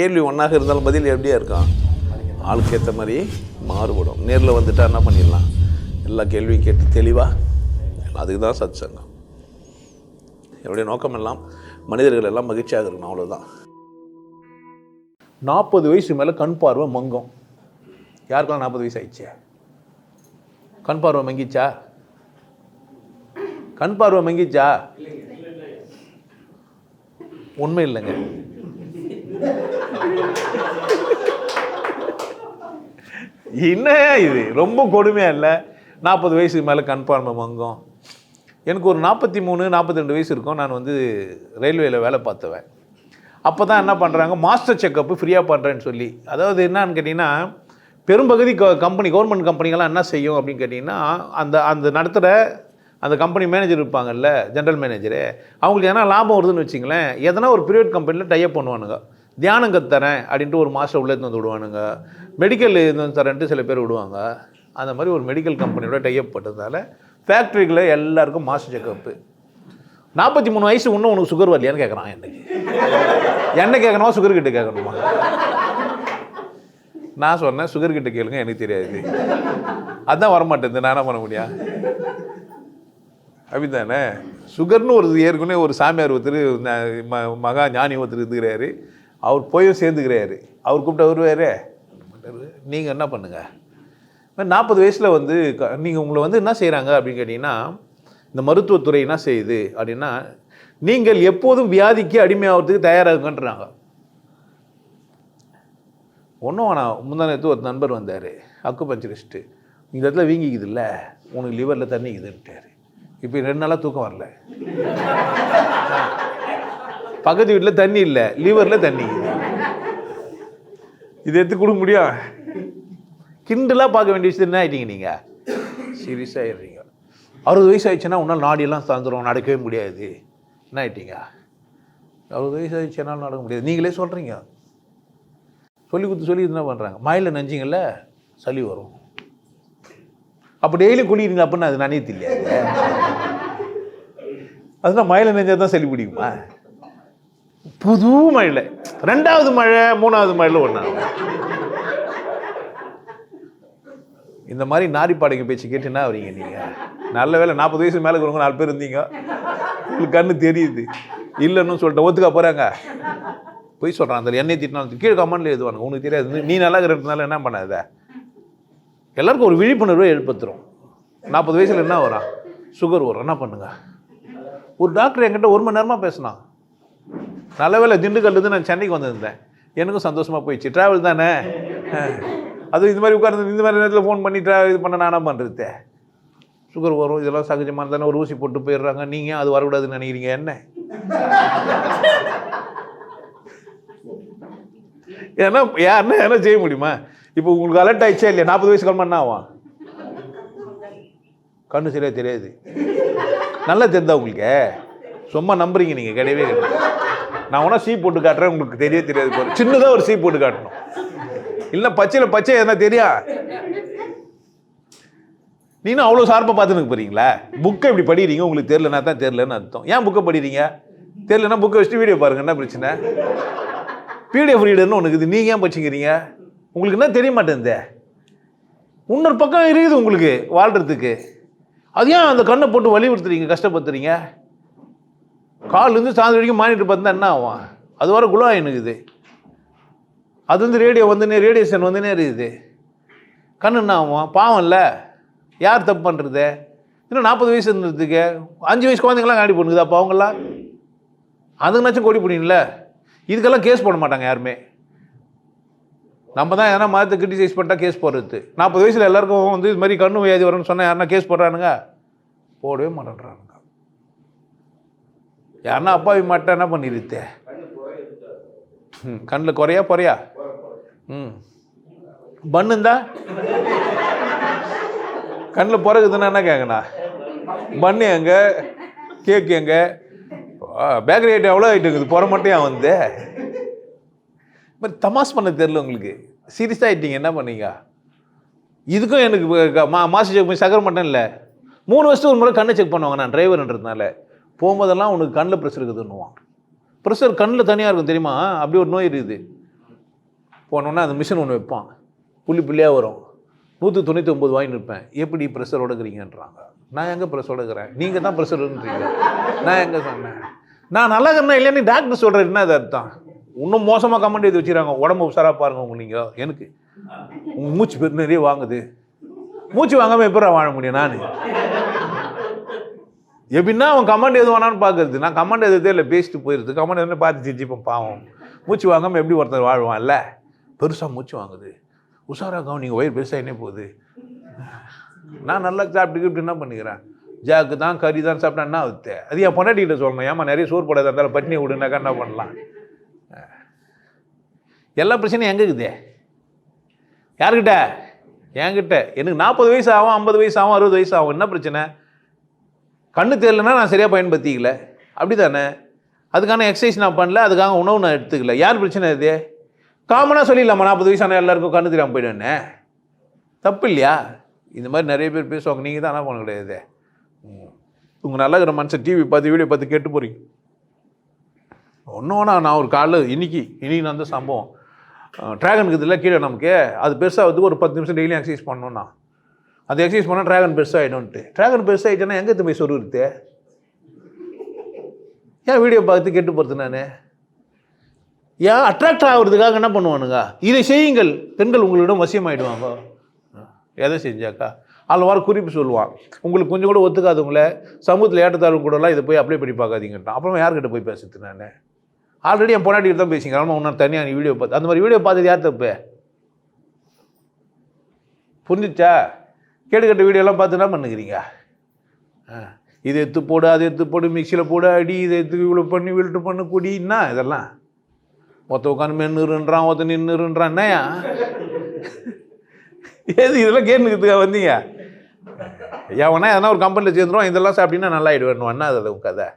கேள்வி ஒன்றாக இருந்தாலும் பதில் எப்படியா இருக்கும்? ஆளுக்கு ஏற்ற மாதிரி மாறுபடும். நேரில் வந்துட்டா என்ன பண்ணிடலாம்? எல்லா கேள்வியும் கேட்டு தெளிவாக அதுக்கு தான் சத் சங்கம் என்னுடைய நோக்கம் எல்லாம் மனிதர்கள் எல்லாம் மகிழ்ச்சியாக இருக்கணும் அவ்வளோதான் நாற்பது வயசு மேலே கண் பார்வை மங்கும். யாருக்கெல்லாம் நாற்பது வயசு ஆயிடுச்சு? கண் பார்வை மங்கிச்சா? கண் பார்வை மங்கிச்சா? உண்மை இல்லைங்க. என்ன இது? ரொம்ப கொடுமையாக இல்லை? நாற்பது வயசுக்கு மேலே கன்ஃபார்ம் பார்வை மங்கும். எனக்கு ஒரு நாற்பத்தி மூணு நாற்பத்தி ரெண்டு வயசு இருக்கும். நான் வந்து ரயில்வேயில் வேலை பார்த்துவேன். அப்போ தான் என்ன பண்ணுறாங்க மாஸ்டர் செக்கப்பு ஃப்ரீயாக பண்ணுறேன்னு சொல்லி. அதாவது என்னன்னு கேட்டிங்கன்னா பெரும்பகுதி க கம்பெனி கவர்மெண்ட் கம்பெனிகள்லாம் என்ன செய்யும் அப்படின்னு கேட்டிங்கன்னா அந்த அந்த நடத்துகிற அந்த கம்பெனி மேனேஜர் இருப்பாங்கல்ல ஜென்ரல் மேனேஜரு அவங்களுக்கு எதனா லாபம் வருதுன்னு வச்சிங்களேன் எதனா ஒரு ப்ரைவேட் கம்பெனியில் டைப் பண்ணுவானுங்க. தியானம் கத்துறேன் அப்படின்ட்டு ஒரு மாஸ்டர் உள்ளே வந்து விடுவானுங்க. மெடிக்கல் இருந்து தரேன்ட்டு சில பேர் விடுவாங்க. அந்த மாதிரி ஒரு மெடிக்கல் கம்பெனியோட டைப் பட்டதால் ஃபேக்ட்ரிகளில் எல்லாருக்கும் மாஸ்டர் செக்கப்பு நாற்பத்தி மூணு வயசு இன்னும் உனக்கு சுகர் வரலையான்னு கேட்குறான் என்னைக்கு. என்ன கேட்கணுமா சுகர் கிட்ட கேட்கணுமா நான் சொன்னேன் சுகர் கிட்ட கேளுங்க எனக்கு தெரியாது. அதான் வரமாட்டேங்குது நான் என்ன பண்ண முடியும்? அப்படித்தானே? சுகர்னு ஒரு ஏற்கனவே ஒரு சாமியார் ஒருத்தர் ம- மகா ஞானி ஒருத்தர் இருக்கிறாரு. அவர் போயும் சேர்ந்துக்கிறாரு. அவர் கூப்பிட்டு வருவாரு. நீங்கள் என்ன பண்ணுங்க? நாற்பது வயசில் வந்து நீங்கள் உங்களை வந்து என்ன செய்கிறாங்க அப்படின்னு கேட்டிங்கன்னா இந்த மருத்துவத்துறை என்ன செய்யுது அப்படின்னா நீங்கள் எப்போதும் வியாதிக்கு அடிமையாகிறதுக்கு தயாராகுங்கன்றாங்க. ஒன்றும் வேணாம். முந்தா நேரத்து ஒரு நண்பர் வந்தார். அக்கு பஞ்சரிஸ்ட்டு இந்த இடத்துல வீங்கிக்குது இல்லை. உனக்கு லிவரில் தண்ணிக்குதுன்ட்டாரு இப்போ ரெண்டு நாளாக தூக்கம் வரல. பக்கத்து வீட்டில் தண்ணி இல்லை லிவரில் தண்ணி. இது எடுத்து கொடுக்க முடியும் கிண்டலாக பார்க்க வேண்டிய விஷயம் என்ன ஆயிட்டீங்க நீங்கள் சீரியஸாக ஆயிடுறீங்க அறுபது வயசு ஆயிடுச்சுன்னா உன்னால் நாடியெல்லாம் சார்ந்துரும் நடக்கவே முடியாது. என்ன ஆயிட்டீங்க? அறுபது வயசு ஆயிடுச்சுன்னா நடக்க முடியாது. நீங்களே சொல்கிறீங்க சொல்லி கொடுத்து சொல்லி என்ன பண்ணுறாங்க மழையில் நஞ்சிங்கல்ல சளி வரும். அப்போ டெய்லி குளிக்கிறீங்க அப்படின்னு அது நனையத்து இல்லையா அதுதான் மழையில் நெஞ்சால் தான் சளி பிடிக்குமா? புது மழையில் ரெண்டாவது மழை மூணாவது மழையில் ஒன்றாகும் இந்த மாதிரி நாரி பேச்சு கேட்டு என்ன வரீங்க நீங்கள் நல்ல வேளை நாற்பது வயசு மேலே இருக்கிறவங்க நாலு பேர் இருந்தீங்க. உங்களுக்கு கண்ணு தெரியுது. இல்லைன்னு சொல்லிட்டு ஒத்துக்கா போகிறாங்க போய் சொல்கிறான் அந்த எண்ணெய் திட்டினாலும் கீழே கமெண்ட்ல எழுதுவாங்க உனக்கு தெரியாது. நீ- நீ நல்லா இருக்கிறதுனால என்ன பண்ணாத? எல்லாருக்கும் ஒரு விழிப்புணர்வை ஏற்படுத்துகிறோம் நாற்பது வயசில் என்ன வரும் சுகர் வரும். என்ன பண்ணுங்க? ஒரு டாக்டர் என்கிட்ட ஒரு மணி நேரமாக பேசினான். நல்ல வேளை திண்டுக்கல்லேருந்து நான் சென்னைக்கு வந்திருந்தேன். எனக்கும் சந்தோஷமாக போயிடுச்சு. ட்ராவல் தானே? அதுவும் இந்த மாதிரி உட்கார்ந்து இந்த மாதிரி நேரத்தில் ஃபோன் பண்ணி ட்ரா இது பண்ண நானாக பண்ணுறது சுகர் வரும் இதெல்லாம் சகஜமாக தானே ஒரு ஊசி போட்டு போயிடுறாங்க. நீங்கள் அது வரக்கூடாதுன்னு நினைக்கிறீங்க? என்ன? ஏன்னா யாருன்னா என்ன செய்ய முடியுமா? இப்போ உங்களுக்கு அலர்ட் ஆயிடுச்சா இல்லையா? நாற்பது வயசு கல்ம என்ன ஆகும் கண்ணு சரியாக தெரியாது. நல்லா தெரிந்தா உங்களுக்கு? சும்மா நம்புறீங்க நீங்கள் கிடையவே கிடையாது. நான் வேணா சீ போட்டு காட்டுறேன் உங்களுக்கு தெரிய தெரியாது போல. சின்னதாக ஒரு சீ போட்டு காட்டணும். இல்லை பச்சையில் பச்சை எதனா தெரியா? நீனும் அவ்வளோ சார்பாக பார்த்துன்னு போறீங்களா? புக்கை இப்படி படிக்கிறீங்க உங்களுக்கு தெரிலனா தான் தெரிலன்னு அர்த்தம். ஏன் புக்கை படிக்கிறீங்க? தெரிலனா புக்கை வச்சுட்டு வீடியோ பாருங்க என்ன பிரச்சனை? பிடிஎஃப் ரீடர்னு ஒன்று இருக்குது. நீங்கள் ஏன் படிச்சுக்கிறீங்க? உங்களுக்கு என்ன தெரிய மாட்டேங்குதே? இன்னொரு பக்கம் இருக்குது உங்களுக்கு வாழ்கிறதுக்கு அது ஏன் அந்த கண்ணை போட்டு வலியுறுத்துறீங்க கஷ்டப்படுத்துறீங்க? காலிலேருந்து சாயந்தரம் வரைக்கும் மானிட்டர் பார்த்தா என்ன ஆகும்? அது வர குழா எனக்குது அது வந்து ரேடியோ வந்துனே ரேடியேஷன் வந்துனே இருக்குது. கண்ணு என்ன ஆகும்? பாவம் இல்லை. யார் தப்பு பண்ணுறது இன்னும் நாற்பது வயசு இருந்ததுக்கு அஞ்சு வயசு குழந்தைங்களாம் காடி பண்ணுக்குது அப்போ அவங்களாம் அதுக்குனாச்சும் கொடி பண்ணிங்கள இதுக்கெல்லாம் கேஸ் போட மாட்டாங்க யாருமே. நம்ம தான் எதனா மதத்தை கிரிட்டிசைஸ் பண்ணிட்டா கேஸ் போடுறது. நாற்பது வயசில் எல்லாருக்கும் வந்து இது மாதிரி கண்ணு வியாதி வரும்னு சொன்னால் யாருன்னா கேஸ் போடுறானுங்க? போடவே மாட்டேன்றாங்க யாருன்னா அப்பாவி மாட்டா என்ன பண்ணிருத்தே? ம் கண்ணில் குறையா குறையா ம். பண்ணுந்தா கண்ணில் பிறகுதுன்னா என்ன கேட்கண்ணா பண்ணு எங்க? கேக் எங்க? பேக்கரி ஐட்டம் எவ்வளோ ஐட்டம் இருக்குது? புற மட்டும் ஏன் வந்து? மாதிரி தமாஸ் பண்ண தெரில உங்களுக்கு. சீரியஸாக ஆகிட்டீங்க என்ன பண்ணீங்க? இதுக்கும் எனக்கு மா மாசு செக் பண்ணி சக்கரை மட்டும் இல்லை. மூணு வருஷத்துக்கு ஒரு முறை கண்ணை செக் பண்ணுவாங்க நான் டிரைவர்ன்றதுனால போகும்போதெல்லாம் உனக்கு கண்ணில் ப்ரெஷர் இருக்குதுன்னுவான். ப்ரெஷர் கண்ணில் தனியாக இருக்கும் தெரியுமா? அப்படி ஒரு நோய் இருக்குது. போனோன்னா அந்த மிஷின் ஒன்று வைப்பான். புள்ளி புள்ளியாக வரும். நூற்றி தொண்ணூற்றி ஒம்பது வாங்கி நிற்பேன். எப்படி ப்ரெஷரோட இருக்கிறீங்கன்றாங்க நான் எங்கே ப்ரெஷரோட இருக்கிறேன் நீங்கள் தான் ப்ரெஷருன்றீங்க நான் எங்கே சொன்னேன்? நான் நல்லா இருக்கிறேன் இல்லைன்னு டாக்டர் சொல்கிறேன் என்ன அது அர்த்தம்? இன்னும் மோசமாக கமெண்ட் எழுதி வச்சுக்கிறாங்க உடம்பு உஷாராக பாருங்கள் உங்க நீங்கள் எனக்கு? உங்கள் மூச்சு பெரு நிறைய வாங்குது. மூச்சு வாங்காமல் எப்படி வாழ முடியும் நான்? எப்படின்னா அவன் கமெண்ட் எது வேணான்னு பார்க்கறது. நான் கமெண்ட் எதுதே இல்லை பேசிட்டு போயிடுது கமெண்ட் எதுன்னு பார்த்து சிரிச்சிப்போம் பாவம். மூச்சு வாங்காமல் எப்படி ஒருத்தர் வாழ்வான்ல? பெருசாக மூச்சு வாங்குது. உஷாராக கவனிங்க வயிறு பெருசாக என்ன போகுது. நான் நல்லா சாப்பிட்டுக்கிட்டு என்ன பண்ணிக்கிறேன்? ஜாக்கு தான் கறி தான் சாப்பிட்டா என்ன ஆகுது? அது என் பொண்டாட்டிகிட்ட சொல்லணும். ஏமா நிறைய சோறு போடாத இருந்தாலும் பட்னி விடுனாக்கா என்ன பண்ணலாம்? எல்லா பிரச்சனையும் எங்கே இருக்குது யாருக்கிட்ட என்கிட்ட. எனக்கு நாற்பது வயசு ஆகும் ஐம்பது வயசு ஆகும் அறுபது வயசு ஆகும். என்ன பிரச்சனை? கண்ணு தெரியலன்னா நான் சரியாக பயன்படுத்திக்கல. அப்படி தானே அதுக்கான எக்ஸசைஸ் நான் பண்ணல அதுக்காக உணவு நான் எடுத்துக்கல. யார் பிரச்சனை இது? காமனாக சொல்லிடலாமா? நாற்பது வயசான எல்லாருக்கும் கண்ணு தெரியாமல் போயிடுவேன்னு தப்பு இல்லையா? இந்த மாதிரி நிறைய பேர் பேசுவாங்க. நீங்கள் தான் என்ன பண்ண கிடையாது உங்கள் நல்லா இருக்கிற மனுஷன் டிவி பார்த்து வீடியோ பார்த்து கேட்டு போகிறீங்க ஒன்று ஒன்றா நான் ஒரு காலைல இன்னைக்கு இன்னைக்கு நான் அந்த சம்பவம் ட்ராகனுக்கு இதில் கீழே நமக்கு. அது பெருசாக வந்து ஒரு பத்து நிமிஷம் டெய்லியும் எக்ஸசைஸ் பண்ணோன்னா அது எக்ஸசைஸ் பண்ணால் ட்ராகன் பெருசாகிடும்ட்டு ட்ராகன் பெருசாகிட்டேன்னா எங்கே போய் சொருகுறது ஏன் வீடியோ பார்த்து கெட்டு போகிறது நான்? ஏன் அட்ராக்ட் ஆகுறதுக்காக என்ன பண்ணுவானுங்க? இதை செய்யுங்கள். பெண்கள் உங்களிடம் வசியமாயிடுவாங்க. எதை செஞ்சாக்கா? அதில் வர குறிப்பு சொல்லுவான். உங்களுக்கு கொஞ்சம் கூட ஒத்துக்காதவங்கள சமூகத்தில் ஏற்றத்தாழ்வு கூடலாம் இதை போய் அப்ளை பண்ணி பார்க்காதீங்கட்டான் அப்புறம் யார்கிட்ட போய் பேசுறது நான்? ஆல்ரெடி என் பொண்டாட்டிகிட்ட தான் பேசிங்க ஆனால் உன்ன தனியாக நீ வீடியோ பார்த்து அந்த மாதிரி வீடியோ பார்த்தது யார் தப்பு புரிஞ்சிச்சா? கேட்டுக்கட்ட வீடியோலாம் பார்த்து என்ன பண்ணுகிறீங்க? ஆ, இதை எடுத்து போடு அதை எடுத்து போடு மிக்சியில் போடு அடி இதை எடுத்து இவ்வளோ பண்ணி வில்ட்டு பண்ணு குடின்னா இதெல்லாம்? ஒருத்த உட்காந்து மென்னுருன்றான் ஒருத்த நின்றுன்றான் என்னையா ஏது இதெல்லாம் கேட்டுக்கிறதுக்கா வந்தீங்க? எவனா எதனா ஒரு கம்பெனியில் சேர்ந்துரும் இதெல்லாம் சாப்பிட்டீங்கன்னா நல்லா ஆயிடுவேன் என்ன அது கதை?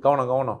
கவனம் கவனம்.